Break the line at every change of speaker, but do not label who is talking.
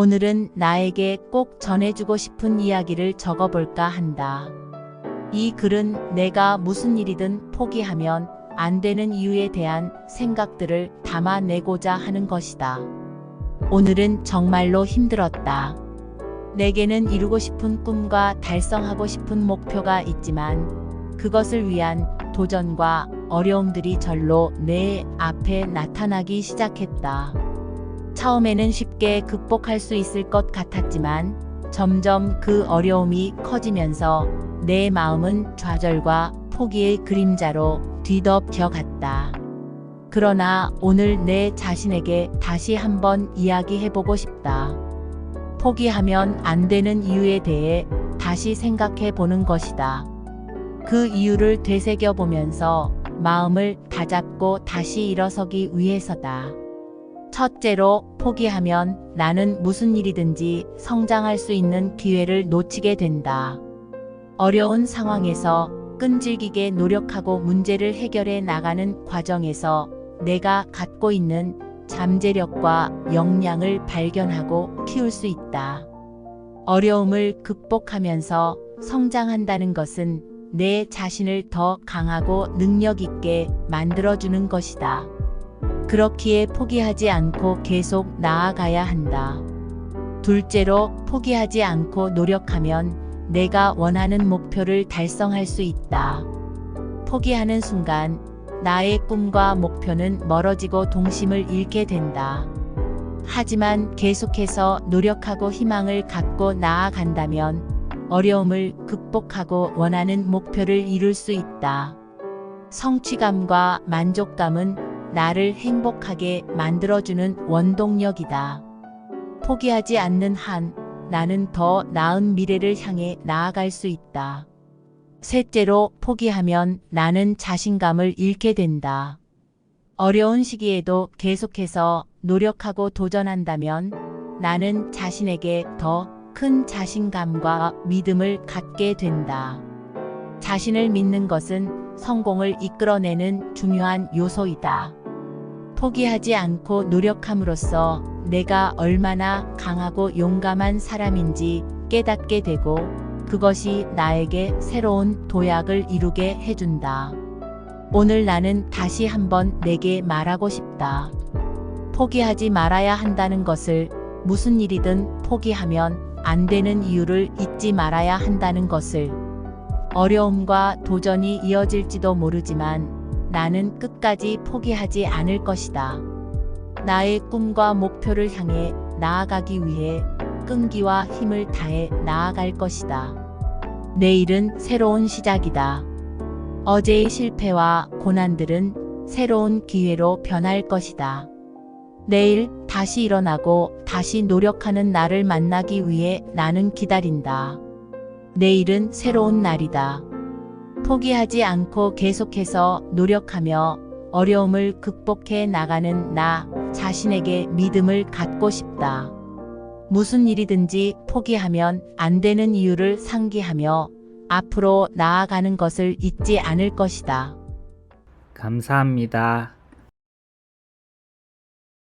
오늘은 나에게 꼭 전해주고 싶은 이야기를 적어볼까 한다. 이 글은 내가 무슨 일이든 포기하면 안 되는 이유에 대한 생각들을 담아내고자 하는 것이다. 오늘은 정말로 힘들었다. 내게는 이루고 싶은 꿈과 달성하고 싶은 목표가 있지만 그것을 위한 도전과 어려움들이 절로 내 앞에 나타나기 시작했다. 처음에는 쉽게 극복할 수 있을 것 같았지만 점점 그 어려움이 커지면서 내 마음은 좌절과 포기의 그림자로 뒤덮여 갔다. 그러나 오늘 내 자신에게 다시 한번 이야기해보고 싶다. 포기하면 안 되는 이유에 대해 다시 생각해 보는 것이다. 그 이유를 되새겨 보면서 마음을 다잡고 다시 일어서기 위해서다. 첫째로 포기하면 나는 무슨 일이든지 성장할 수 있는 기회를 놓치게 된다. 어려운 상황에서 끈질기게 노력하고 문제를 해결해 나가는 과정에서 내가 갖고 있는 잠재력과 역량을 발견하고 키울 수 있다. 어려움을 극복하면서 성장한다는 것은 내 자신을 더 강하고 능력 있게 만들어주는 것이다. 그렇기에 포기하지 않고 계속 나아가야 한다. 둘째로 포기하지 않고 노력하면 내가 원하는 목표를 달성할 수 있다. 포기하는 순간 나의 꿈과 목표는 멀어지고 동심을 잃게 된다. 하지만 계속해서 노력하고 희망을 갖고 나아간다면 어려움을 극복하고 원하는 목표를 이룰 수 있다. 성취감과 만족감은 나를 행복하게 만들어주는 원동력이다. 포기하지 않는 한 나는 더 나은 미래를 향해 나아갈 수 있다. 셋째로 포기하면 나는 자신감을 잃게 된다. 어려운 시기에도 계속해서 노력하고 도전한다면 나는 자신에게 더 큰 자신감과 믿음을 갖게 된다. 자신을 믿는 것은 성공을 이끌어내는 중요한 요소이다. 포기하지 않고 노력함으로써 내가 얼마나 강하고 용감한 사람인지 깨닫게 되고 그것이 나에게 새로운 도약을 이루게 해준다. 오늘 나는 다시 한번 내게 말하고 싶다. 포기하지 말아야 한다는 것을 무슨 일이든 포기하면 안 되는 이유를 잊지 말아야 한다는 것을 어려움과 도전이 이어질지도 모르지만 나는 끝까지 포기하지 않을 것이다. 나의 꿈과 목표를 향해 나아가기 위해 끈기와 힘을 다해 나아갈 것이다. 내일은 새로운 시작이다. 어제의 실패와 고난들은 새로운 기회로 변할 것이다. 내일 다시 일어나고 다시 노력하는 나를 만나기 위해 나는 기다린다. 내일은 새로운 날이다. 포기하지 않고 계속해서 노력하며 어려움을 극복해 나가는 나 자신에게 믿음을 갖고 싶다. 무슨 일이든지 포기하면 안 되는 이유를 상기하며 앞으로 나아가는 것을 잊지 않을 것이다.
감사합니다.